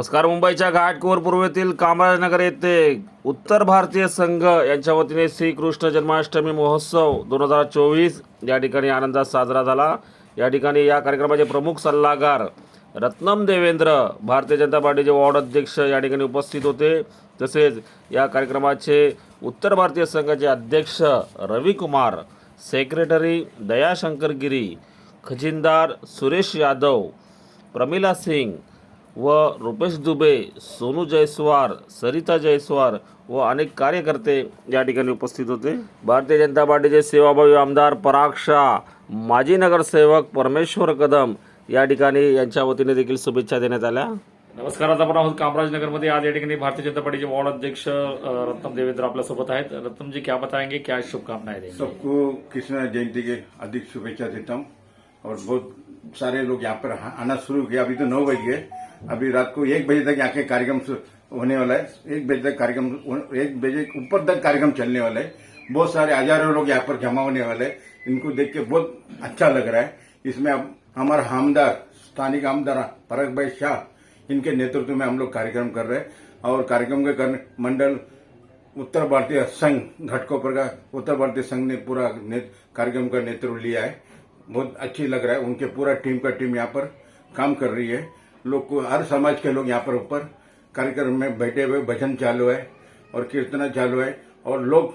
नमस्कार मुंबईच्या घाटकोर पूर्वेतील कामराजनगर येथे उत्तर भारतीय संघ यांच्या वतीने श्रीकृष्ण जन्माष्टमी महोत्सव दोन हजार चोवीस या ठिकाणी आनंदात साजरा झाला. या ठिकाणी या कार्यक्रमाचे प्रमुख सल्लागार रत्नम देवेंद्र भारतीय जनता पार्टीचे वॉर्ड अध्यक्ष या ठिकाणी उपस्थित होते. तसेच या कार्यक्रमाचे उत्तर भारतीय संघाचे अध्यक्ष रविकुमार सेक्रेटरी दयाशंकर गिरी खजिनदार सुरेश यादव प्रमिला सिंग व रुपेश दुबे सोनू जयस्वार सरिता जयस्वार व अनेक कार्यकर्ते या ठिकाणी उपस्थित होते. भारतीय जनता पार्टीचे सेवाभावी आमदार पराग शाह माजी नगरसेवक परमेश्वर कदम या ठिकाणी यांच्या वतीने देखील शुभेच्छा देण्यात आल्या. नमस्कार आता आपण आहोत कामराजनगरमध्ये. आज या ठिकाणी भारतीय जनता पार्टीचे वॉर्ड अध्यक्ष रत्नम देवेंद्र आपल्यासोबत आहेत. रत्नम जी क्या बताएंगे? क्या शुभकामनाएं देंगे? सबको कृष्ण जयंती के अधिक शुभेच्छा देता हूँ और बहुत सारे लोग यहाँ पर आना शुरू किया। अभी तो नौ बज गए। अभी रात को एक बजे तक यहाँ के कार्यक्रम होने वाला है। एक बजे तक कार्यक्रम एक बजे ऊपर तक कार्यक्रम चलने वाला है। बहुत सारे हज़ारों लोग यहाँ पर जमा होने वाले हैं। इनको देख के बहुत अच्छा लग रहा है। इसमें अब हमारा हमदार, स्थानिक आमदार परक भाई शाह, इनके नेतृत्व में हम लोग कार्यक्रम कर रहे हैं। और कार्यक्रम के करने मंडल, उत्तर भारतीय संघ घटकोपर का उत्तर भारतीय संघ ने पूरा कार्यक्रम का नेतृत्व लिया है। बहुत अच्छी लग रहा है। उनके पूरा टीम का टीम यहाँ पर काम कर रही है। लोग को, हर समाज के लोग यहाँ पर ऊपर कार्यक्रम में बैठे हुए, भजन चालू है और कीर्तना चालू है और लोग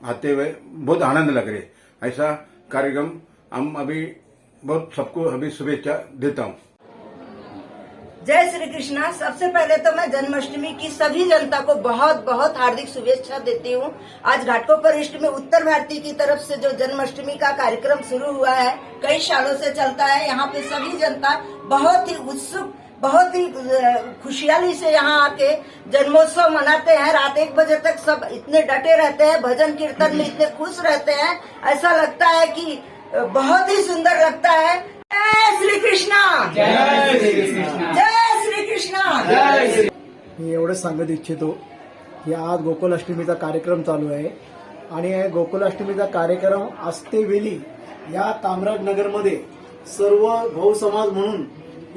आते हुए बहुत आनंद लग रहे ऐसा कार्यक्रम हम अभी बहुत सबको अभी शुभेच्छा देता हूँ। जय श्री कृष्णा। सबसे पहले तो मैं जन्माष्टमी की सभी जनता को बहुत बहुत हार्दिक शुभेच्छा देती हूँ। आज घाटकोपर ईस्ट में उत्तर भारती की तरफ़ से जो जन्माष्टमी का कार्यक्रम शुरू हुआ है, कई सालों से चलता है। यहाँ पे सभी जनता बहुत ही उत्सुक, बहुत ही खुशहाली से यहाँ आके जन्मोत्सव मनाते हैं। रात एक बजे तक सब इतने डटे रहते हैं, भजन कीर्तन में इतने खुश रहते हैं। ऐसा लगता है कि बहुत ही सुंदर लगता है। श्री कृष्णा जय श्री कृष्णा मी एवढंच सांगत इच्छितो की आज गोकुलाष्टमीचा कार्यक्रम चालू आहे. आणि गोकुलाष्टमीचा कार्यक्रम आस्तेवेली या कामराजनगरमध्ये सर्व भाऊ समाज म्हणून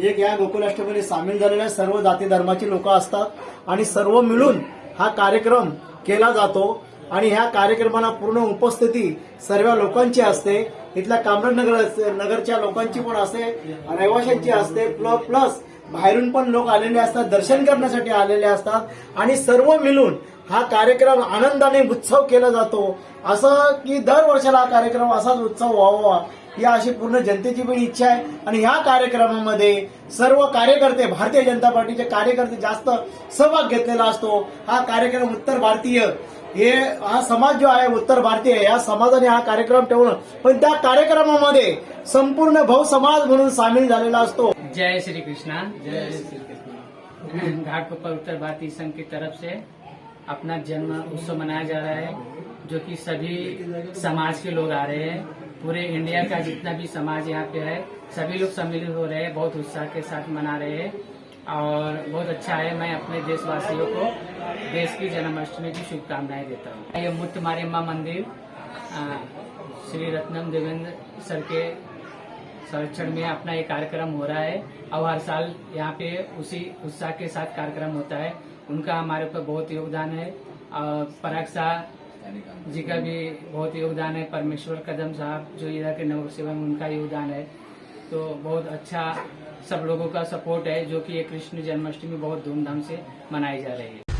एक या गोकुलाष्टमीमध्ये सामील झालेल्या सर्व जाती धर्माची लोक असतात. आणि सर्व मिळून हा कार्यक्रम केला जातो. आणि ह्या कार्यक्रमाला पूर्ण उपस्थिती सर्व लोकांची असते. इथल्या कामराजनगर नगरच्या लोकांची पण असते रहिवाशांची असते. प्लस बाहेरून पण लोक आलेले असतात दर्शन करण्यासाठी आलेले असतात. आणि सर्व मिळून हा कार्यक्रम आनंदाने उत्सव केला जातो. असं की दर वर्षाला हा कार्यक्रम असाच उत्सव व्हावा या अशी पूर्ण जनतेची पण इच्छा आहे. आणि ह्या कार्यक्रमामध्ये सर्व कार्यकर्ते भारतीय जनता पार्टीचे कार्यकर्ते जास्त सहभाग घेतलेला असतो. हा कार्यक्रम उत्तर भारतीय हे हा समाज जो आहे, उत्तर भारतीय या समाजाने हा कार्यक्रम त्या कार्यक्रमामध्ये संपूर्ण भाऊ समाज म्हणून सामील जय श्री कृष्णा जय श्री कृष्णा घाटकोपर उत्तर भारतीय संघ की तरफ़ से अपना जन्म उत्सव मनाया जा रहा है, जो कि सभी समाज के लोग आ रहे हैं। पूरे इंडिया का जितना भी समाज यहाँ पे है, सभी लोग सम्मिलित हो रहे हैं, बहुत उत्साह के साथ मना रहे हैं। और बहुत अच्छा है। मैं अपने देशवासियों को देश की जन्माष्टमी की शुभकामनाएँ देता हूँ। ये मुत्त मारियम्मा मंदिर श्री रत्नम देवेंद्र सर के संरक्षण में अपना ये कार्यक्रम हो रहा है। और हर साल यहाँ पे उसी उत्साह के साथ कार्यक्रम होता है। उनका हमारे ऊपर बहुत योगदान है। और पराग शाह जी का भी बहुत योगदान है। परमेश्वर कदम साहब जो इधर के नगर सेवा में उनका योगदान है। तो बहुत अच्छा सब लोगों का सपोर्ट है, जो कि ये कृष्ण जन्माष्टमी बहुत धूमधाम से मनाई जा रही है।